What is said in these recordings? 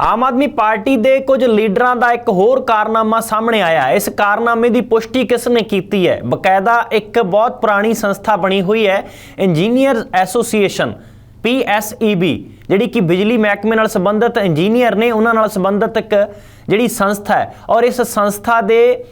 Aam Aadmi party ਦੇ ਕੁਝ ਲੀਡਰਾਂ ਦਾ ਇੱਕ ਹੋਰ ਕਾਰਨਾਮਾ ਸਾਹਮਣੇ ਆਇਆ। ਹੈ ਇਸ ਕਾਰਨਾਮੇ ਦੀ ਪੁਸ਼ਟੀ ਕਿਸ ਨੇ ਕੀਤੀ ਹੈ? ਬਕਾਇਦਾ ਇੱਕ ਬਹੁਤ ਪੁਰਾਣੀ ਸੰਸਥਾ ਬਣੀ ਹੋਈ ਹੈ ਇੰਜੀਨੀਅਰ ਐਸੋਸੀਏਸ਼ਨ PSEB ਜਿਹੜੀ ਕਿ ਬਿਜਲੀ ਮਹਿਕਮੇ ਨਾਲ ਸੰਬੰਧਿਤ ਇੰਜੀਨੀਅਰ ਨੇ, ਉਹਨਾਂ ਨਾਲ ਸੰਬੰਧਿਤ ਇੱਕ ਜਿਹੜੀ ਸੰਸਥਾ ਹੈ। ਔਰ ਇਸ ਸੰਸਥਾ ਦੇ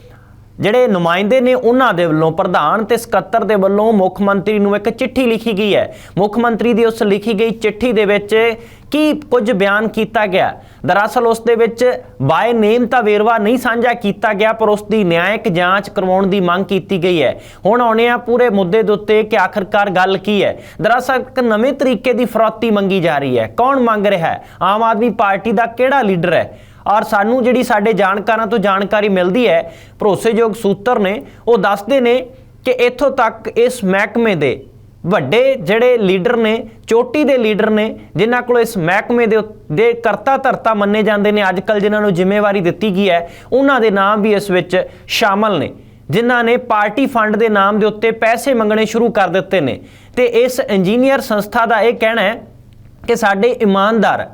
ਜਿਹੜੇ ਨੁਮਾਇੰਦੇ ਨੇ ਉਹਨਾਂ ਦੇ ਵੱਲੋਂ ਪ੍ਰਧਾਨ ਤੇ ਸਕੱਤਰ ਦੇ ਵੱਲੋਂ ਮੁੱਖ ਮੰਤਰੀ ਨੂੰ ਇੱਕ ਚਿੱਠੀ ਲਿਖੀ ਗਈ ਹੈ। ਮੁੱਖ ਮੰਤਰੀ ਦੀ ਉਸ ਲਿਖੀ ਗਈ ਚਿੱਠੀ ਦੇ ਵਿੱਚ ਕੀ ਕੁਝ ਬਿਆਨ ਕੀਤਾ ਗਿਆ? ਦਰਅਸਲ ਉਸ ਦੇ ਵਿੱਚ ਬਾਏ ਨੇਮ ਤਾਂ ਵੇਰਵਾ ਨਹੀਂ ਸਾਂਝਾ ਕੀਤਾ ਗਿਆ, ਪਰ ਉਸ ਦੀ ਨਿਆਇਕ ਜਾਂਚ ਕਰਵਾਉਣ ਦੀ ਮੰਗ ਕੀਤੀ ਗਈ ਹੈ। ਹੁਣ ਆਉਣੇ ਆ ਪੂਰੇ ਮੁੱਦੇ ਦੇ ਉੱਤੇ ਕਿ ਆਖਰਕਾਰ ਗੱਲ ਕੀ ਹੈ। ਦਰਅਸਲ ਇੱਕ ਨਵੇਂ ਤਰੀਕੇ ਦੀ ਫਰੌਤੀ ਮੰਗੀ ਜਾ ਰਹੀ ਹੈ। ਕੌਣ ਮੰਗ ਰਿਹਾ ਹੈ? ਆਮ ਆਦਮੀ ਪਾਰਟੀ ਦਾ ਕਿਹੜਾ ਲੀਡਰ ਹੈ? ਔਰ ਸਾਨੂੰ ਜਿਹੜੀ ਸਾਡੇ ਜਾਣਕਾਰਾਂ ਤੋਂ ਜਾਣਕਾਰੀ ਮਿਲਦੀ ਹੈ, ਭਰੋਸੇਯੋਗ ਸੂਤਰ ਨੇ, ਉਹ ਦੱਸਦੇ ਨੇ ਕਿ ਇੱਥੋਂ ਤੱਕ ਇਸ ਮਹਿਕਮੇ ਦੇ ਵੱਡੇ ਜਿਹੜੇ ਲੀਡਰ ਨੇ, ਚੋਟੀ ਦੇ ਲੀਡਰ ਨੇ, ਜਿਨ੍ਹਾਂ ਕੋਲ ਇਸ ਮਹਿਕਮੇ ਦੇ ਦੇ ਕਰਤਾ ਧਰਤਾ ਮੰਨੇ ਜਾਂਦੇ ਨੇ ਅੱਜ ਕੱਲ ਜਿਨ੍ਹਾਂ ਨੂੰ ਜ਼ਿੰਮੇਵਾਰੀ ਦਿੱਤੀ ਗਈ ਹੈ, ਉਹਨਾਂ ਦੇ ਨਾਮ ਵੀ ਇਸ ਵਿੱਚ ਸ਼ਾਮਲ ਨੇ, ਜਿਨ੍ਹਾਂ ਨੇ ਪਾਰਟੀ ਫੰਡ ਦੇ ਨਾਮ ਦੇ ਉੱਤੇ ਪੈਸੇ ਮੰਗਣੇ ਸ਼ੁਰੂ ਕਰ ਦਿੱਤੇ ਨੇ। ਤੇ ਇਸ ਇੰਜੀਨੀਅਰ ਸੰਸਥਾ ਦਾ ਇਹ ਕਹਿਣਾ ਹੈ ਕਿ ਸਾਡੇ ਇਮਾਨਦਾਰ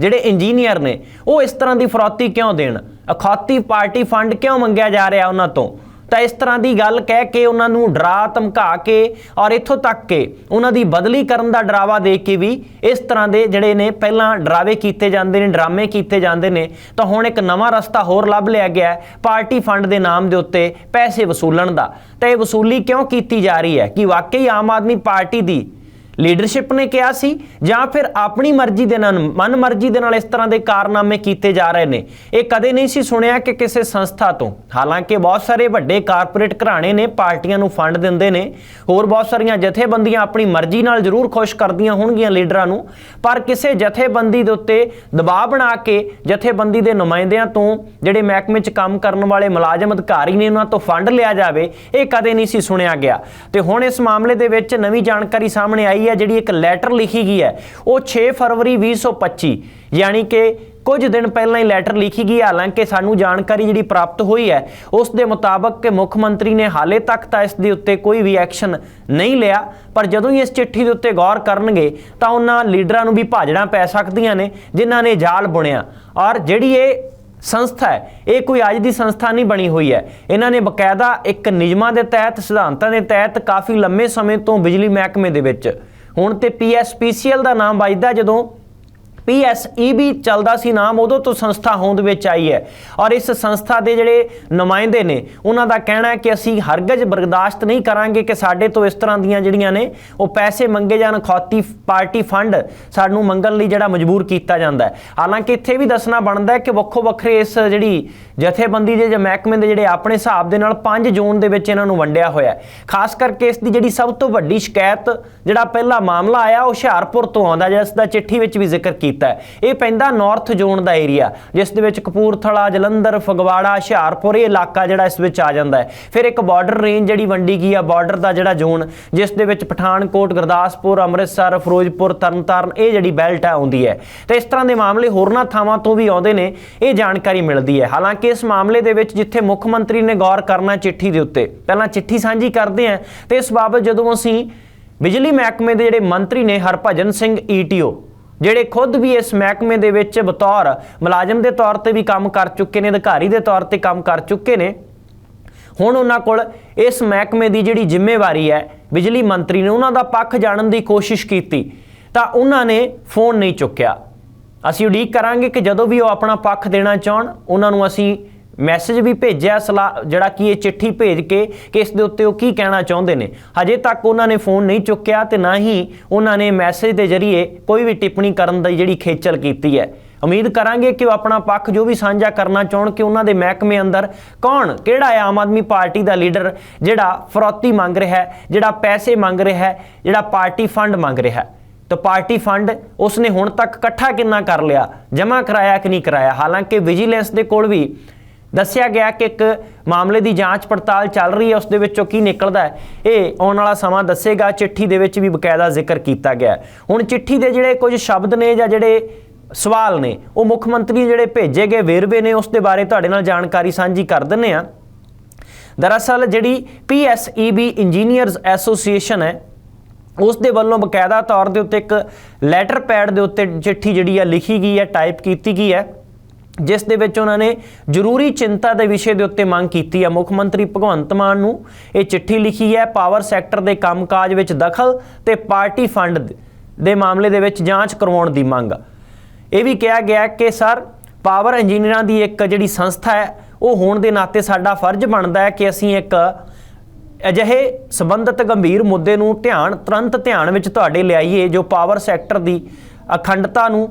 ਜਿਹੜੇ ਇੰਜੀਨੀਅਰ ਨੇ, ਉਹ ਇਸ ਤਰ੍ਹਾਂ ਦੀ ਫਰੌਤੀ ਕਿਉਂ ਦੇਣ? ਅਖੌਤੀ ਪਾਰਟੀ ਫੰਡ ਕਿਉਂ ਮੰਗਿਆ ਜਾ ਰਿਹਾ ਉਹਨਾਂ ਤੋਂ? ਤਾਂ ਇਸ ਤਰ੍ਹਾਂ ਦੀ ਗੱਲ ਕਹਿ ਕੇ ਉਹਨਾਂ ਨੂੰ ਡਰਾ ਧਮਕਾ ਕੇ ਔਰ ਇੱਥੋਂ ਤੱਕ ਕਿ ਉਹਨਾਂ ਦੀ ਬਦਲੀ ਕਰਨ ਦਾ ਡਰਾਵਾ ਦੇ ਕੇ ਵੀ ਇਸ ਤਰ੍ਹਾਂ ਦੇ ਜਿਹੜੇ ਨੇ ਪਹਿਲਾਂ ਡਰਾਵੇ ਕੀਤੇ ਜਾਂਦੇ ਨੇ, ਡਰਾਮੇ ਕੀਤੇ ਜਾਂਦੇ ਨੇ, ਤਾਂ ਹੁਣ ਇੱਕ ਨਵਾਂ ਰਸਤਾ ਹੋਰ ਲੱਭ ਲਿਆ ਗਿਆ ਹੈ ਪਾਰਟੀ ਫੰਡ ਦੇ ਨਾਮ ਦੇ ਉੱਤੇ ਪੈਸੇ ਵਸੂਲਣ ਦਾ। ਤਾਂ ਇਹ ਵਸੂਲੀ ਕਿਉਂ ਕੀਤੀ ਜਾ ਰਹੀ ਹੈ ਕਿ ਵਾਕਈ ਆਮ ਆਦਮੀ ਪਾਰਟੀ ਦੀ ਲੀਡਰਸ਼ਿਪ ਨੇ ਕਿਹਾ ਸੀ, ਜਾਂ ਫਿਰ ਆਪਣੀ ਮਰਜ਼ੀ ਦੇ ਨਾਲ, ਮਨ ਮਰਜ਼ੀ ਦੇ ਨਾਲ ਇਸ ਤਰ੍ਹਾਂ ਦੇ ਕਾਰਨਾਮੇ ਕੀਤੇ ਜਾ ਰਹੇ ਨੇ। ਇਹ ਕਦੇ ਨਹੀਂ ਸੀ ਸੁਣਿਆ ਕਿ ਕਿਸੇ ਸੰਸਥਾ ਤੋਂ। ਹਾਲਾਂਕਿ ਬਹੁਤ ਸਾਰੇ ਵੱਡੇ ਕਾਰਪੋਰੇਟ ਘਰਾਣੇ ਨੇ ਪਾਰਟੀਆਂ ਨੂੰ ਫੰਡ ਦਿੰਦੇ ਨੇ। ਹੋਰ ਬਹੁਤ ਸਾਰੀਆਂ ਜਥੇਬੰਦੀਆਂ ਆਪਣੀ ਮਰਜ਼ੀ ਨਾਲ ਜ਼ਰੂਰ ਖੁਸ਼ ਕਰਦੀਆਂ ਹੋਣਗੀਆਂ ਲੀਡਰਾਂ ਨੂੰ। ਪਰ ਕਿਸੇ ਜਥੇਬੰਦੀ ਦੇ ਉੱਤੇ ਦਬਾਅ ਬਣਾ ਕੇ ਜਥੇਬੰਦੀ ਦੇ ਨੁਮਾਇੰਦਿਆਂ ਤੋਂ ਜਿਹੜੇ ਮਹਿਕਮੇ 'ਚ ਕੰਮ ਕਰਨ ਵਾਲੇ ਮੁਲਾਜ਼ਮ ਅਧਿਕਾਰੀ ਨੇ ਉਹਨਾਂ ਤੋਂ ਫੰਡ ਲਿਆ ਜਾਵੇ, ਇਹ ਕਦੇ ਨਹੀਂ ਸੀ ਸੁਣਿਆ ਗਿਆ। ਤੇ ਹੁਣ ਇਸ ਮਾਮਲੇ ਦੇ ਵਿੱਚ ਨਵੀਂ ਜਾਣਕਾਰੀ ਸਾਹਮਣੇ ਆਈ ਹੈ, ਜਿਹੜੀ ਇੱਕ ਲੈਟਰ ਲਿਖੀ ਗਈ ਹੈ, ਉਹ 6 ਫਰਵਰੀ 2025 ਯਾਨੀ ਕਿ ਕੁਝ ਦਿਨ ਪਹਿਲਾਂ ਹੀ ਲੈਟਰ ਲਿਖੀ ਗਈ ਹਾਲਾਂਕਿ ਸਾਨੂੰ ਜਾਣਕਾਰੀ ਜਿਹੜੀ ਪ੍ਰਾਪਤ ਹੋਈ ਹੈ, ਉਸ ਦੇ ਮੁਤਾਬਕ ਕਿ ਮੁੱਖ ਮੰਤਰੀ ਨੇ ਹਾਲੇ ਤੱਕ ਤਾਂ ਇਸ ਦੇ ਉੱਤੇ ਕੋਈ ਵੀ ਐਕਸ਼ਨ ਨਹੀਂ ਲਿਆ, ਪਰ ਜਦੋਂ ਹੀ ਇਸ ਚਿੱਠੀ ਦੇ ਉੱਤੇ ਗੌਰ ਕਰਨਗੇ, ਤਾਂ ਉਹਨਾਂ ਲੀਡਰਾਂ ਨੂੰ ਵੀ ਭਾਜੜਾਂ ਪੈ ਸਕਦੀਆਂ ਨੇ, ਜਿਨ੍ਹਾਂ ਨੇ ਜਾਲ ਬੁਣਿਆ। ਔਰ ਜਿਹੜੀ ਇਹ ਸੰਸਥਾ ਹੈ, ਇਹ ਕੋਈ ਅੱਜ ਦੀ ਸੰਸਥਾ ਨਹੀਂ ਬਣੀ ਹੋਈ ਹੈ। ਇਹਨਾਂ ਨੇ ਬਕਾਇਦਾ ਇੱਕ ਨਿਯਮਾਂ ਦੇ ਤਹਿਤ, ਸਿਧਾਂਤਾਂ ਦੇ ਤਹਿਤ ਕਾਫੀ ਲੰਮੇ ਸਮੇਂ ਤੋਂ ਬਿਜਲੀ ਮਹਿਕਮੇ ਦੇ ਵਿੱਚ ਹੁਣ ਤੇ ਪੀਐਸਪੀਸੀਐਲ ਦਾ ਨਾਮ ਵੱਜਦਾ ਜਦੋਂ PSEB ਚੱਲਦਾ ਸੀ ਨਾਮ, ਉਦੋਂ ਤੋਂ ਸੰਸਥਾ ਹੋਂਦ ਵਿੱਚ ਆਈ ਹੈ। ਔਰ ਇਸ ਸੰਸਥਾ ਦੇ ਜਿਹੜੇ ਨੁਮਾਇੰਦੇ ਨੇ, ਉਹਨਾਂ ਦਾ ਕਹਿਣਾ ਹੈ ਕਿ ਅਸੀਂ ਹਰਗਜ਼ ਬਰਦਾਸ਼ਤ ਨਹੀਂ ਕਰਾਂਗੇ ਕਿ ਸਾਡੇ ਤੋਂ ਇਸ ਤਰ੍ਹਾਂ ਦੀਆਂ ਜਿਹੜੀਆਂ ਨੇ, ਉਹ ਪੈਸੇ ਮੰਗੇ ਜਾਣ, ਖੌਤੀ ਪਾਰਟੀ ਫੰਡ ਸਾਨੂੰ ਮੰਗਣ ਲਈ ਜਿਹੜਾ ਮਜਬੂਰ ਕੀਤਾ ਜਾਂਦਾ ਹੈ। ਹਾਲਾਂਕਿ ਇੱਥੇ ਵੀ ਦੱਸਣਾ ਬਣਦਾ ਹੈ ਕਿ ਵੱਖੋ ਵੱਖਰੇ ਇਸ ਜਿਹੜੀ ਜਥੇਬੰਦੀ ਦੇ ਜਾਂ ਮਹਿਕਮੇ ਦੇ ਜਿਹੜੇ ਆਪਣੇ ਹਿਸਾਬ ਦੇ ਨਾਲ 5 ਜ਼ੋਨ ਦੇ ਵਿੱਚ ਇਹਨਾਂ ਨੂੰ ਵੰਡਿਆ ਹੋਇਆ ਹੈ। ਖਾਸ ਕਰਕੇ ਇਸ ਦੀ ਜਿਹੜੀ ਸਭ ਤੋਂ ਵੱਡੀ ਸ਼ਿਕਾਇਤ, ਜਿਹੜਾ ਪਹਿਲਾ ਮਾਮਲਾ ਆਇਆ, ਉਹ ਹੁਸ਼ਿਆਰਪੁਰ ਤੋਂ ਆਉਂਦਾ ਜਿਸ ਦਾ ਚਿੱਠੀ ਵਿੱਚ ਵੀ ਜ਼ਿਕਰ ਕੀਤਾ ਕੀਤਾ ਇਹ ਪੈਂਦਾ ਨਾਰਥ ਜ਼ੋਨ ਦਾ ਏਰੀਆ ਜਿਸ ਦੇ ਵਿੱਚ ਕਪੂਰਥਲਾ, ਜਲੰਧਰ, ਫਗਵਾੜਾ, ਹੁਸ਼ਿਆਰਪੁਰ, ਇਹ ਇਲਾਕਾ ਜਿਹੜਾ ਇਸ ਵਿੱਚ ਆ ਜਾਂਦਾ ਹੈ। ਫਿਰ ਇੱਕ ਬਾਰਡਰ ਰੇਂਜ ਜਿਹੜੀ ਵੰਡੀ ਗਈ ਆ ਬਾਰਡਰ ਦਾ ਜਿਹੜਾ ਜ਼ੋਨ ਜਿਸ ਦੇ ਵਿੱਚ ਪਠਾਨਕੋਟ, ਗੁਰਦਾਸਪੁਰ, ਅੰਮ੍ਰਿਤਸਰ, ਫਿਰੋਜ਼ਪੁਰ, ਤਰਨਤਾਰਨ, ਇਹ ਜਿਹੜੀ ਬੈਲਟ ਆ ਆਉਂਦੀ ਹੈ। ਤੇ ਇਸ ਤਰ੍ਹਾਂ ਦੇ ਮਾਮਲੇ ਹੋਰਨਾਂ ਥਾਵਾਂ ਤੋਂ ਵੀ ਆਉਂਦੇ ਨੇ, ਇਹ ਜਾਣਕਾਰੀ ਮਿਲਦੀ ਹੈ। ਹਾਲਾਂਕਿ ਇਸ ਮਾਮਲੇ ਦੇ ਵਿੱਚ ਜਿੱਥੇ ਮੁੱਖ ਮੰਤਰੀ ਨੇ ਗੌਰ ਕਰਨਾ ਚਿੱਠੀ ਦੇ ਉੱਤੇ, ਪਹਿਲਾਂ ਚਿੱਠੀ ਸਾਂਝੀ ਕਰਦੇ ਹਾਂ, ਤੇ ਇਸ ਬਾਬਤ ਜਦੋਂ ਅਸੀਂ ਬਿਜਲੀ ਮਹਿਕਮੇ ਦੇ ਜਿਹੜੇ ਮੰਤਰੀ ਨੇ ਹਰਭਜਨ ਸਿੰਘ ਈਟੀਓ ਜਿਹੜੇ ਖੁਦ ਵੀ ਇਸ ਮਹਿਕਮੇ ਦੇ ਵਿੱਚ ਬਤੌਰ ਮੁਲਾਜ਼ਮ ਦੇ ਤੌਰ ਤੇ ਵੀ ਕੰਮ ਕਰ ਚੁੱਕੇ ਨੇ, ਅਧਿਕਾਰੀ ਦੇ ਤੌਰ ਤੇ ਕੰਮ ਕਰ ਚੁੱਕੇ ਨੇ, ਹੁਣ ਉਹਨਾਂ ਕੋਲ ਇਸ ਮਹਿਕਮੇ ਦੀ ਜਿਹੜੀ ਜ਼ਿੰਮੇਵਾਰੀ ਹੈ, ਬਿਜਲੀ ਮੰਤਰੀ ਨੇ ਉਹਨਾਂ ਦਾ ਪੱਖ ਜਾਣਨ ਦੀ ਕੋਸ਼ਿਸ਼ ਕੀਤੀ, ਤਾਂ ਉਹਨਾਂ ਨੇ ਫੋਨ ਨਹੀਂ ਚੁੱਕਿਆ। ਅਸੀਂ ਉਡੀਕ ਕਰਾਂਗੇ ਕਿ ਜਦੋਂ ਵੀ ਉਹ ਆਪਣਾ ਪੱਖ ਦੇਣਾ ਚਾਹਣ, ਉਹਨਾਂ ਨੂੰ ਅਸੀਂ ਮੈਸੇਜ ਵੀ ਭੇਜਿਆ ਸਲਾਹ, ਜਿਹੜਾ ਕਿ ਇਹ ਚਿੱਠੀ ਭੇਜ ਕੇ ਕਿ ਇਸ ਦੇ ਉੱਤੇ ਉਹ ਕੀ ਕਹਿਣਾ ਚਾਹੁੰਦੇ ਨੇ। ਹਜੇ ਤੱਕ ਉਹਨਾਂ ਨੇ ਫੋਨ ਨਹੀਂ ਚੁੱਕਿਆ ਤੇ ਨਾ ਹੀ ਉਹਨਾਂ ਨੇ ਮੈਸੇਜ ਦੇ ਜ਼ਰੀਏ ਕੋਈ ਵੀ ਟਿੱਪਣੀ ਕਰਨ ਦੀ ਜਿਹੜੀ ਖੇਚਲ ਕੀਤੀ ਹੈ। ਉਮੀਦ ਕਰਾਂਗੇ ਕਿ ਉਹ ਆਪਣਾ ਪੱਖ ਜੋ ਵੀ ਸਾਂਝਾ ਕਰਨਾ ਚਾਹਣ ਕਿ ਉਹਨਾਂ ਦੇ ਮਹਿਕਮੇ ਅੰਦਰ ਕੌਣ, ਕਿਹੜਾ ਹੈ ਆਮ ਆਦਮੀ ਪਾਰਟੀ ਦਾ ਲੀਡਰ ਜਿਹੜਾ ਫਰੋਤੀ ਮੰਗ ਰਿਹਾ ਹੈ, ਜਿਹੜਾ ਪੈਸੇ ਮੰਗ ਰਿਹਾ ਹੈ, ਜਿਹੜਾ ਪਾਰਟੀ ਫੰਡ ਮੰਗ ਰਿਹਾ ਹੈ। ਤਾਂ ਪਾਰਟੀ ਫੰਡ ਉਸਨੇ ਹੁਣ ਤੱਕ ਇਕੱਠਾ ਕਿੰਨਾ ਕਰ ਲਿਆ? ਜਮ੍ਹਾਂ ਕਰਾਇਆ ਕਿ ਨਹੀਂ ਕਰਾਇਆ? ਹਾਲਾਂਕਿ ਵਿਜੀਲੈਂਸ ਦੇ ਕੋਲ ਵੀ ਦੱਸਿਆ ਗਿਆ ਕਿ ਇੱਕ ਮਾਮਲੇ ਦੀ ਜਾਂਚ ਪੜਤਾਲ ਚੱਲ ਰਹੀ ਹੈ, ਉਸ ਦੇ ਵਿੱਚੋਂ ਕੀ ਨਿਕਲਦਾ ਹੈ? ਇਹ ਆਉਣ ਵਾਲਾ ਸਮਾਂ ਦੱਸੇਗਾ, ਚਿੱਠੀ ਦੇ ਵਿੱਚ ਵੀ ਬਕਾਇਦਾ ਜ਼ਿਕਰ ਕੀਤਾ ਗਿਆ ਹੁਣ ਚਿੱਠੀ ਦੇ ਜਿਹੜੇ ਕੁਝ ਸ਼ਬਦ ਨੇ ਜਾਂ ਜਿਹੜੇ ਸਵਾਲ ਨੇ, ਉਹ ਮੁੱਖ ਮੰਤਰੀ ਜਿਹੜੇ ਭੇਜੇ ਗਏ ਵੇਰਵੇ ਨੇ, ਉਸ ਦੇ ਬਾਰੇ ਤੁਹਾਡੇ ਨਾਲ ਜਾਣਕਾਰੀ ਸਾਂਝੀ ਕਰ ਦਿੰਨੇ ਆ ਦਰਅਸਲ ਜਿਹੜੀ PSEB ਇੰਜੀਨੀਅਰਸ ਐਸੋਸੀਏਸ਼ਨ ਹੈ, ਉਸ ਦੇ ਵੱਲੋਂ ਬਕਾਇਦਾ ਤੌਰ ਦੇ ਉੱਤੇ ਇੱਕ ਲੈਟਰ ਪੈਡ ਦੇ ਉੱਤੇ ਚਿੱਠੀ ਜਿਹੜੀ ਆ ਲਿਖੀ ਗਈ ਹੈ, ਟਾਈਪ ਕੀਤੀ ਗਈ ਹੈ। ਜਿਸ ਦੇ ਵਿੱਚ ਉਹਨਾਂ ਨੇ ਜ਼ਰੂਰੀ ਚਿੰਤਾ ਦੇ ਵਿਸ਼ੇ ਦੇ ਉੱਤੇ ਮੰਗ ਕੀਤੀ ਹੈ। ਮੁੱਖ ਮੰਤਰੀ ਭਗਵੰਤ ਮਾਨ ਨੂੰ ਇਹ ਚਿੱਠੀ ਲਿਖੀ ਹੈ, ਪਾਵਰ ਸੈਕਟਰ ਦੇ ਕੰਮਕਾਜ ਵਿੱਚ ਦਖਲ ਤੇ ਪਾਰਟੀ ਫੰਡ ਦੇ ਮਾਮਲੇ ਦੇ ਵਿੱਚ ਜਾਂਚ ਕਰਵਾਉਣ ਦੀ ਮੰਗ। ਇਹ ਵੀ ਕਿਹਾ ਗਿਆ ਕਿ, ਸਰ, ਪਾਵਰ ਇੰਜੀਨੀਅਰਾਂ ਦੀ ਇੱਕ ਜਿਹੜੀ ਸੰਸਥਾ ਹੈ, ਉਹ ਹੋਣ ਦੇ ਨਾਤੇ ਸਾਡਾ ਫਰਜ਼ ਬਣਦਾ ਹੈ ਕਿ ਅਸੀਂ ਇੱਕ ਅਜਿਹੇ ਸੰਬੰਧਿਤ ਗੰਭੀਰ ਮੁੱਦੇ ਨੂੰ ਧਿਆਨ, ਤੁਰੰਤ ਧਿਆਨ ਵਿੱਚ ਤੁਹਾਡੇ ਲਿਆਈਏ, ਜੋ ਪਾਵਰ ਸੈਕਟਰ ਦੀ ਅਖੰਡਤਾ ਨੂੰ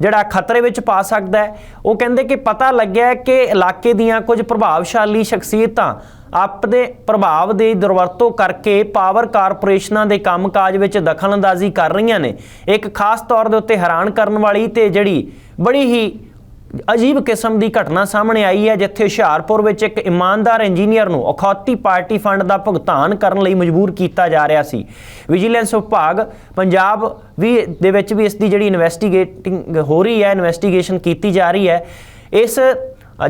ਜਿਹੜਾ ਖਤਰੇ ਵਿੱਚ ਪਾ ਸਕਦਾ ਹੈ। ਉਹ ਕਹਿੰਦੇ ਕਿ ਪਤਾ ਲੱਗਿਆ ਕਿ ਇਲਾਕੇ ਦੀਆਂ ਕੁਝ ਪ੍ਰਭਾਵਸ਼ਾਲੀ ਸ਼ਖਸੀਅਤਾਂ ਆਪਦੇ ਪ੍ਰਭਾਵ ਦੇ ਦੁਰਵਰਤੋਂ ਕਰਕੇ ਪਾਵਰ ਕਾਰਪੋਰੇਸ਼ਨਾਂ ਦੇ ਕੰਮਕਾਜ ਵਿੱਚ ਦਖਲਅੰਦਾਜ਼ੀ ਕਰ ਰਹੀਆਂ ਨੇ। ਇੱਕ ਖਾਸ ਤੌਰ ਦੇ ਉੱਤੇ ਹੈਰਾਨ ਕਰਨ ਵਾਲੀ ਤੇ ਜਿਹੜੀ ਬੜੀ ਹੀ ਅਜੀਬ ਕਿਸਮ ਦੀ ਘਟਨਾ ਸਾਹਮਣੇ ਆਈ ਹੈ, ਜਿੱਥੇ ਹੁਸ਼ਿਆਰਪੁਰ ਵਿੱਚ ਇੱਕ ਇਮਾਨਦਾਰ ਇੰਜੀਨੀਅਰ ਨੂੰ ਅਖੌਤੀ ਪਾਰਟੀ ਫੰਡ ਦਾ ਭੁਗਤਾਨ ਕਰਨ ਲਈ ਮਜਬੂਰ ਕੀਤਾ ਜਾ ਰਿਹਾ ਸੀ। ਵਿਜੀਲੈਂਸ ਵਿਭਾਗ ਪੰਜਾਬ ਵੀ ਦੇ ਵਿੱਚ ਵੀ ਇਸ ਦੀ ਜਿਹੜੀ ਇਨਵੈਸਟੀਗੇਟਿੰਗ ਹੋ ਰਹੀ ਹੈ ਇਨਵੈਸਟੀਗੇਸ਼ਨ ਕੀਤੀ ਜਾ ਰਹੀ ਹੈ। ਇਸ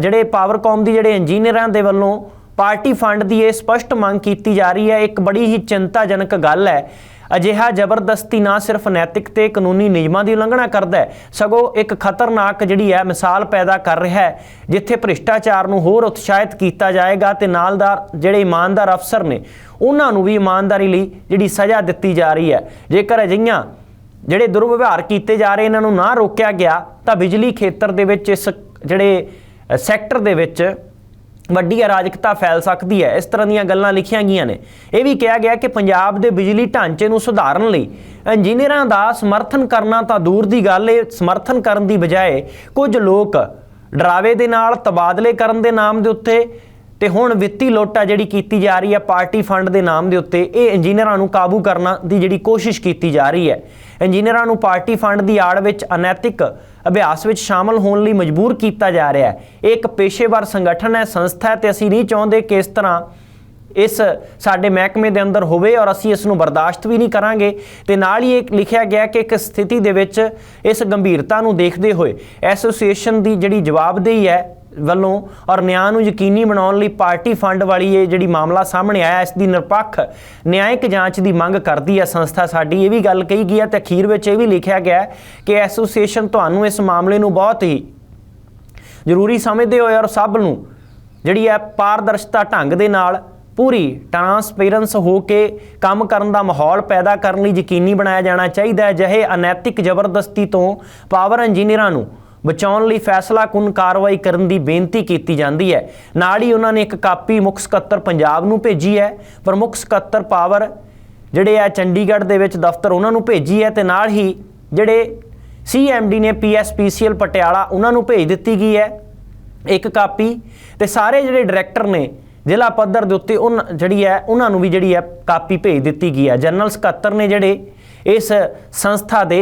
ਜਿਹੜੇ ਪਾਵਰਕਾਮ ਦੀ ਜਿਹੜੇ ਇੰਜੀਨੀਅਰਾਂ ਦੇ ਵੱਲੋਂ ਪਾਰਟੀ ਫੰਡ ਦੀ ਇਹ ਸਪਸ਼ਟ ਮੰਗ ਕੀਤੀ ਜਾ ਰਹੀ ਹੈ। ਇੱਕ ਬੜੀ ਹੀ ਚਿੰਤਾਜਨਕ ਗੱਲ ਹੈ ਅਜਿਹਾ ਜ਼ਬਰਦਸਤੀ ਨਾ ਸਿਰਫ ਨੈਤਿਕ ਤੇ ਕਾਨੂੰਨੀ ਨਿਯਮਾਂ ਦੀ ਉਲੰਘਣਾ ਕਰਦਾ ਹੈ, ਸਗੋਂ ਇੱਕ ਖਤਰਨਾਕ ਜਿਹੜੀ ਹੈ ਮਿਸਾਲ ਪੈਦਾ ਕਰ ਰਿਹਾ ਹੈ, ਜਿੱਥੇ ਭ੍ਰਿਸ਼ਟਾਚਾਰ ਨੂੰ ਹੋਰ ਉਤਸ਼ਾਹਿਤ ਕੀਤਾ ਜਾਏਗਾ ਤੇ ਨਾਲਦਾਰ ਜਿਹੜੇ ਇਮਾਨਦਾਰ ਅਫਸਰ ਨੇ, ਉਹਨਾਂ ਨੂੰ ਵੀ ਇਮਾਨਦਾਰੀ ਲਈ ਜਿਹੜੀ ਸਜ਼ਾ ਦਿੱਤੀ ਜਾ ਰਹੀ ਹੈ। ਜੇਕਰ ਅਜਿਹੀਆਂ ਜਿਹੜੇ ਦੁਰਵਿਵਹਾਰ ਕੀਤੇ ਜਾ ਰਹੇ, ਇਹਨਾਂ ਨੂੰ ਨਾ ਰੋਕਿਆ ਗਿਆ, ਤਾਂ ਬਿਜਲੀ ਖੇਤਰ ਦੇ ਵਿੱਚ ਇਸ ਜਿਹੜੇ ਸੈਕਟਰ ਦੇ ਵਿੱਚ ਵੱਡੀ ਅਰਾਜਕਤਾ ਫੈਲ ਸਕਦੀ ਹੈ। ਇਸ ਤਰ੍ਹਾਂ ਦੀਆਂ ਗੱਲਾਂ ਲਿਖੀਆਂ ਗਈਆਂ ਨੇ। ਇਹ ਵੀ ਕਿਹਾ ਗਿਆ ਕਿ ਪੰਜਾਬ ਦੇ ਬਿਜਲੀ ਢਾਂਚੇ ਨੂੰ ਸੁਧਾਰਨ ਲਈ ਇੰਜੀਨੀਅਰਾਂ ਦਾ ਸਮਰਥਨ ਕਰਨਾ ਤਾਂ ਦੂਰ ਦੀ ਗੱਲ ਹੈ ਸਮਰਥਨ ਕਰਨ ਦੀ ਬਜਾਏ ਕੁਝ ਲੋਕ ਡਰਾਵੇ ਦੇ ਨਾਲ, ਤਬਾਦਲੇ ਕਰਨ ਦੇ ਨਾਮ ਦੇ ਉੱਤੇ ਤੇ ਹੁਣ ਵਿੱਤੀ ਲੋਟਾ ਜਿਹੜੀ ਕੀਤੀ ਜਾ ਰਹੀ ਹੈ ਪਾਰਟੀ ਫੰਡ ਦੇ ਨਾਮ ਦੇ ਉੱਤੇ, ਇਹ ਇੰਜੀਨੀਅਰਾਂ ਨੂੰ ਕਾਬੂ ਕਰਨ ਦੀ ਜਿਹੜੀ ਕੋਸ਼ਿਸ਼ ਕੀਤੀ ਜਾ ਰਹੀ ਹੈ। ਇੰਜੀਨੀਅਰਾਂ ਨੂੰ ਪਾਰਟੀ ਫੰਡ ਦੀ ਆੜ ਵਿੱਚ ਅਨੈਤਿਕ ਅਭਿਆਸ ਵਿੱਚ ਸ਼ਾਮਲ ਹੋਣ ਲਈ ਮਜਬੂਰ ਕੀਤਾ ਜਾ ਰਿਹਾ ਹੈ। ਇਹ ਇੱਕ ਪੇਸ਼ੇਵਰ ਸੰਗਠਨ ਹੈ, ਸੰਸਥਾ ਹੈ ਤੇ ਅਸੀਂ ਨਹੀਂ ਚਾਹੁੰਦੇ ਕਿ ਇਸ ਤਰ੍ਹਾਂ ਇਸ ਸਾਡੇ ਮਹਿਕਮੇ ਦੇ ਅੰਦਰ ਹੋਵੇ ਔਰ ਅਸੀਂ ਇਸ ਨੂੰ ਬਰਦਾਸ਼ਤ ਵੀ ਨਹੀਂ ਕਰਾਂਗੇ। ਤੇ ਨਾਲ ਹੀ ਇਹ ਲਿਖਿਆ ਗਿਆ ਕਿ ਇੱਕ ਸਥਿਤੀ ਦੇ ਵਿੱਚ ਇਸ ਗੰਭੀਰਤਾ ਨੂੰ ਦੇਖਦੇ ਹੋਏ ਐਸੋਸੀਏਸ਼ਨ ਦੀ ਜਿਹੜੀ ਜਵਾਬਦੇਹੀ ਹੈ ਵੱਲੋਂ ਔਰ ਨਿਆਂ ਨੂੰ ਯਕੀਨੀ ਬਣਾਉਣ ਲਈ ਪਾਰਟੀ ਫੰਡ ਵਾਲੀ ਇਹ ਜਿਹੜੀ ਮਾਮਲਾ ਸਾਹਮਣੇ ਆਇਆ, ਇਸ ਦੀ ਨਿਰਪੱਖ ਨਿਆਇਕ ਜਾਂਚ ਦੀ ਮੰਗ ਕਰਦੀ ਹੈ ਸੰਸਥਾ ਸਾਡੀ। ਇਹ ਵੀ ਗੱਲ ਕਹੀ ਗਈ ਹੈ ਤੇ ਅਖੀਰ ਵਿੱਚ ਇਹ ਵੀ ਲਿਖਿਆ ਗਿਆ ਕਿ ਐਸੋਸੀਏਸ਼ਨ ਤੁਹਾਨੂੰ ਇਸ ਮਾਮਲੇ ਨੂੰ ਬਹੁਤ ਹੀ ਜ਼ਰੂਰੀ ਸਮਝਦੇ ਹੋਏ ਔਰ ਸਭ ਨੂੰ ਜਿਹੜੀ ਹੈ ਪਾਰਦਰਸ਼ਤਾ ਢੰਗ ਦੇ ਨਾਲ ਪੂਰੀ ਟਰਾਂਸਪੇਰੈਂਸ ਹੋ ਕੇ ਕੰਮ ਕਰਨ ਦਾ ਮਾਹੌਲ ਪੈਦਾ ਕਰਨ ਲਈ ਯਕੀਨੀ ਬਣਾਇਆ ਜਾਣਾ ਚਾਹੀਦਾ ਹੈ। ਜਿਹੇ ਅਨੈਤਿਕ ਜ਼ਬਰਦਸਤੀ ਤੋਂ ਪਾਵਰ ਇੰਜੀਨੀਅਰਾਂ ਨੂੰ ਬਚਾਉਣ ਲਈ ਫੈਸਲਾ ਕੁਨ ਕਾਰਵਾਈ ਕਰਨ ਦੀ ਬੇਨਤੀ ਕੀਤੀ ਜਾਂਦੀ ਹੈ। ਨਾਲ ਹੀ ਉਹਨਾਂ ਨੇ ਇੱਕ ਕਾਪੀ ਮੁੱਖ ਸਕੱਤਰ ਪੰਜਾਬ ਨੂੰ ਭੇਜੀ ਹੈ। ਪ੍ਰਮੁੱਖ ਸਕੱਤਰ ਪਾਵਰ ਜਿਹੜੇ ਆ ਚੰਡੀਗੜ੍ਹ ਦੇ ਵਿੱਚ ਦਫ਼ਤਰ ਉਹਨਾਂ ਨੂੰ ਭੇਜੀ ਹੈ ਤੇ ਨਾਲ ਹੀ ਜਿਹੜੇ ਸੀਐਮਡੀ ਨੇ ਪੀਐਸਪੀਸੀਐਲ ਪਟਿਆਲਾ ਉਹਨਾਂ ਨੂੰ ਭੇਜ ਦਿੱਤੀ ਗਈ ਹੈ ਇੱਕ ਕਾਪੀ। ਤੇ ਸਾਰੇ ਜਿਹੜੇ ਡਾਇਰੈਕਟਰ ਨੇ ਜ਼ਿਲ੍ਹਾ ਪੱਧਰ ਦੇ ਉੱਤੇ ਉਹ ਜਿਹੜੀ ਹੈ ਉਹਨਾਂ ਨੂੰ ਵੀ ਜਿਹੜੀ ਹੈ ਕਾਪੀ ਭੇਜ ਦਿੱਤੀ ਗਈ ਹੈ। ਜਨਰਲ ਸਕੱਤਰ ਨੇ ਜਿਹੜੇ ਇਸ ਸੰਸਥਾ ਦੇ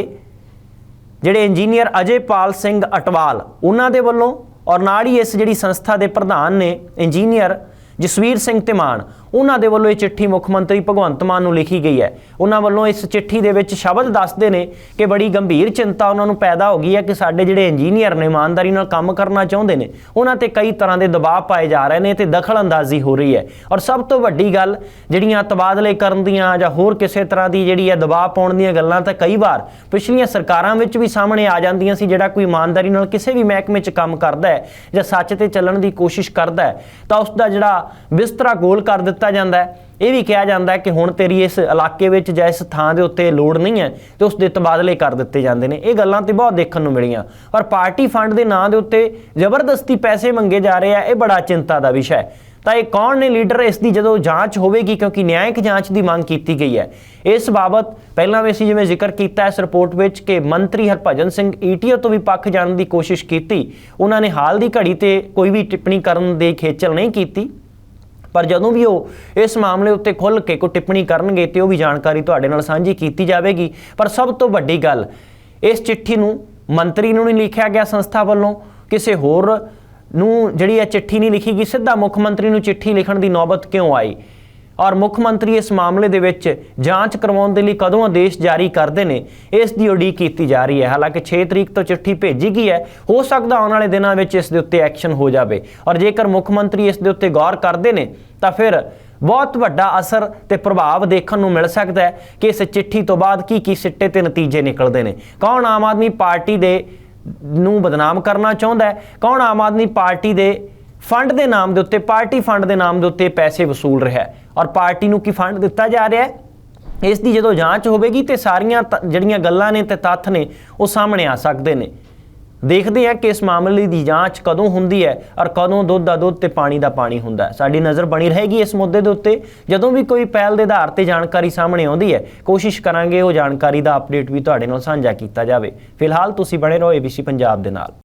ਜਿਹੜੇ ਇੰਜੀਨੀਅਰ ਅਜੇਪਾਲ ਸਿੰਘ ਅਟਵਾਲ, ਉਹਨਾਂ ਦੇ ਵੱਲੋਂ ਔਰ ਨਾਲ ਹੀ ਇਸ ਜਿਹੜੀ ਸੰਸਥਾ ਦੇ ਪ੍ਰਧਾਨ ਨੇ ਇੰਜੀਨੀਅਰ ਜਸਵੀਰ ਸਿੰਘ ਤਿਮਾਨ ਉਹਨਾਂ ਦੇ ਵੱਲੋਂ ਇਹ ਚਿੱਠੀ ਮੁੱਖ ਮੰਤਰੀ ਭਗਵੰਤ ਮਾਨ ਨੂੰ ਲਿਖੀ ਗਈ ਹੈ। ਉਹਨਾਂ ਵੱਲੋਂ ਇਸ ਚਿੱਠੀ ਦੇ ਵਿੱਚ ਸ਼ਬਦ ਦੱਸਦੇ ਨੇ ਕਿ ਬੜੀ ਗੰਭੀਰ ਚਿੰਤਾ ਉਹਨਾਂ ਨੂੰ ਪੈਦਾ ਹੋ ਗਈ ਹੈ ਕਿ ਸਾਡੇ ਜਿਹੜੇ ਇੰਜੀਨੀਅਰ ਨੇ, ਇਮਾਨਦਾਰੀ ਨਾਲ ਕੰਮ ਕਰਨਾ ਚਾਹੁੰਦੇ ਨੇ, ਉਹਨਾਂ ਤੇ ਕਈ ਤਰ੍ਹਾਂ ਦੇ ਦਬਾਅ ਪਾਏ ਜਾ ਰਹੇ ਨੇ, ਤੇ ਦਖਲਅੰਦਾਜ਼ੀ ਹੋ ਰਹੀ ਹੈ। ਔਰ ਸਭ ਤੋਂ ਵੱਡੀ ਗੱਲ, ਜਿਹੜੀਆਂ ਤਬਾਦਲੇ ਕਰਨ ਦੀਆਂ ਜਾਂ ਹੋਰ ਕਿਸੇ ਤਰ੍ਹਾਂ ਦੀ ਜਿਹੜੀ ਹੈ ਦਬਾਅ ਪਾਉਣ ਦੀਆਂ ਗੱਲਾਂ ਤਾਂ ਕਈ ਵਾਰ ਪਿਛਲੀਆਂ ਸਰਕਾਰਾਂ ਵਿੱਚ ਵੀ ਸਾਹਮਣੇ ਆ ਜਾਂਦੀਆਂ ਸੀ, ਜਿਹੜਾ ਕੋਈ ਇਮਾਨਦਾਰੀ ਨਾਲ ਕਿਸੇ ਵੀ ਮਹਿਕਮੇ 'ਚ ਕੰਮ ਕਰਦਾ ਹੈ ਜਾਂ ਸੱਚ ਤੇ ਚੱਲਣ ਦੀ ਕੋਸ਼ਿਸ਼ ਕਰਦਾ ਹੈ, ਤਾਂ ਉਸ ਦਾ ਜਿਹੜਾ ਬਿਸਤਰਾ ਗੋਲ ਕਰ ਦਿੱਤਾ ਜਾਂਦਾ ਹੈ। ਇਹ ਵੀ ਕਿਹਾ ਜਾਂਦਾ ਹੈ ਕਿ ਹੁਣ ਤੇਰੀ ਇਸ ਇਲਾਕੇ ਵਿੱਚ ਜਾਂ ਇਸ ਥਾਂ ਦੇ ਉੱਤੇ ਲੋੜ ਨਹੀਂ ਹੈ ਤੇ ਉਸ ਦੇ ਤਬਾਦਲੇ ਕਰ ਦਿੱਤੇ ਜਾਂਦੇ ਨੇ। ਇਹ ਗੱਲਾਂ ਤੇ ਬਹੁਤ ਦੇਖਣ ਨੂੰ ਮਿਲੀਆਂ। ਪਰ ਪਾਰਟੀ ਫੰਡ ਦੇ ਨਾਂ ਦੇ ਉੱਤੇ ਜ਼ਬਰਦਸਤੀ ਪੈਸੇ ਮੰਗੇ ਜਾ ਰਹੇ ਆ, ਇਹ ਬੜਾ ਚਿੰਤਾ ਦਾ ਵਿਸ਼ਾ ਹੈ। ਤਾਂ ਇਹ ਕੌਣ ਨੇ ਲੀਡਰ? ਇਸ ਦੀ ਜਦੋਂ ਜਾਂਚ ਹੋਵੇਗੀ, ਕਿਉਂਕਿ ਨਿਆਇਕ ਜਾਂਚ ਦੀ ਮੰਗ ਕੀਤੀ ਗਈ ਹੈ। ਇਸ ਬਾਬਤ ਪਹਿਲਾਂ ਵੀ ਅਸੀਂ ਜਿਵੇਂ ਜ਼ਿਕਰ ਕੀਤਾ ਇਸ ਰਿਪੋਰਟ ਵਿੱਚ ਕਿ ਮੰਤਰੀ ਹਰਭਜਨ ਸਿੰਘ ਈਟੀਓ ਤੋਂ ਵੀ ਪੱਖ ਜਾਣ ਦੀ ਕੋਸ਼ਿਸ਼ ਕੀਤੀ। ਉਹਨਾਂ ਨੇ ਹਾਲ ਦੀ ਘੜੀ ਤੇ ਕੋਈ ਵੀ ਟਿੱਪਣੀ ਕਰਨ ਦੇ ਖੇਚਲ ਨਹੀਂ ਕੀਤੀ। ਪਰ ਜਦੋਂ ਵੀ ਉਹ ਇਸ ਮਾਮਲੇ ਉੱਤੇ ਖੁੱਲ੍ਹ ਕੇ ਕੋਈ ਟਿੱਪਣੀ ਕਰਨਗੇ ਤੇ ਉਹ ਵੀ ਜਾਣਕਾਰੀ ਤੁਹਾਡੇ ਨਾਲ ਸਾਂਝੀ ਕੀਤੀ ਜਾਵੇਗੀ। ਪਰ ਸਭ ਤੋਂ ਵੱਡੀ ਗੱਲ, ਇਸ ਚਿੱਠੀ ਨੂੰ ਮੰਤਰੀ ਨੂੰ ਨਹੀਂ ਲਿਖਿਆ ਗਿਆ ਸੰਸਥਾ ਵੱਲੋਂ, ਕਿਸੇ ਹੋਰ ਨੂੰ ਜਿਹੜੀ ਇਹ ਚਿੱਠੀ ਨਹੀਂ ਲਿਖੀ ਗਈ, ਸਿੱਧਾ ਮੁੱਖ ਮੰਤਰੀ ਨੂੰ ਚਿੱਠੀ ਲਿਖਣ ਦੀ ਨੌਬਤ ਕਿਉਂ ਆਈ? ਔਰ ਮੁੱਖ ਮੰਤਰੀ ਇਸ ਮਾਮਲੇ ਦੇ ਵਿੱਚ ਜਾਂਚ ਕਰਵਾਉਣ ਦੇ ਲਈ ਕਦੋਂ ਆਦੇਸ਼ ਜਾਰੀ ਕਰਦੇ ਨੇ, ਇਸ ਦੀ ਉਡੀਕ ਕੀਤੀ ਜਾ ਰਹੀ ਹੈ। ਹਾਲਾਂਕਿ 6 ਤਰੀਕ ਤੋਂ ਚਿੱਠੀ ਭੇਜੀ ਗਈ ਹੈ। ਹੋ ਸਕਦਾ ਆਉਣ ਵਾਲੇ ਦਿਨਾਂ ਵਿੱਚ ਇਸ ਦੇ ਉੱਤੇ ਐਕਸ਼ਨ ਹੋ ਜਾਵੇ। ਔਰ ਜੇਕਰ ਮੁੱਖ ਮੰਤਰੀ ਇਸ ਦੇ ਉੱਤੇ ਗੌਰ ਕਰਦੇ ਨੇ, ਤਾਂ ਫਿਰ ਬਹੁਤ ਵੱਡਾ ਅਸਰ ਤੇ ਪ੍ਰਭਾਵ ਦੇਖਣ ਨੂੰ ਮਿਲ ਸਕਦਾ ਹੈ ਕਿ ਇਸ ਚਿੱਠੀ ਤੋਂ ਬਾਅਦ ਕੀ ਕੀ ਸਿੱਟੇ ਤੇ ਨਤੀਜੇ ਨਿਕਲਦੇ ਨੇ। ਕੌਣ ਆਮ ਆਦਮੀ ਪਾਰਟੀ ਦੇ ਨੂੰ ਬਦਨਾਮ ਕਰਨਾ ਚਾਹੁੰਦਾ ਹੈ? ਕੌਣ ਆਮ ਆਦਮੀ ਪਾਰਟੀ ਦੇ ਫੰਡ ਦੇ ਨਾਮ ਦੇ ਉੱਤੇ, ਪਾਰਟੀ ਫੰਡ ਦੇ ਨਾਮ ਦੇ ਉੱਤੇ ਪੈਸੇ ਵਸੂਲ ਰਿਹਾ ਹੈ? ਔਰ ਪਾਰਟੀ ਨੂੰ ਕੀ ਫੰਡ ਦਿੱਤਾ ਜਾ ਰਿਹਾ ਹੈ? ਇਸ ਦੀ ਜਦੋਂ ਜਾਂਚ ਹੋਵੇਗੀ ਤੇ ਸਾਰੀਆਂ ਤ- ਜਿਹੜੀਆਂ ਗੱਲਾਂ ਨੇ ਤੇ ਤੱਥ ਨੇ, ਉਹ ਸਾਹਮਣੇ ਆ ਸਕਦੇ ਨੇ। ਦੇਖਦੇ ਹਾਂ ਕਿ ਇਸ ਮਾਮਲੇ ਦੀ ਜਾਂਚ ਕਦੋਂ ਹੁੰਦੀ ਹੈ ਔਰ ਕਦੋਂ ਦੁੱਧ ਦਾ ਦੁੱਧ ਤੇ ਪਾਣੀ ਦਾ ਪਾਣੀ ਹੁੰਦਾ ਹੈ। ਸਾਡੀ ਨਜ਼ਰ ਬਣੀ ਰਹੇਗੀ ਇਸ ਮੁੱਦੇ ਦੇ ਉੱਤੇ। ਜਦੋਂ ਵੀ ਕੋਈ ਪਹਿਲ ਦੇ ਆਧਾਰ ਤੇ ਜਾਣਕਾਰੀ ਸਾਹਮਣੇ ਆਉਂਦੀ ਹੈ, ਕੋਸ਼ਿਸ਼ ਕਰਾਂਗੇ ਉਹ ਜਾਣਕਾਰੀ ਦਾ ਅਪਡੇਟ ਵੀ ਤੁਹਾਡੇ ਨਾਲ ਸਾਂਝਾ ਕੀਤਾ ਜਾਵੇ। ਫਿਲਹਾਲ ਤੁਸੀਂ ਬਣੇ ਰਹੋ ABC ਪੰਜਾਬ ਦੇ ਨਾਲ।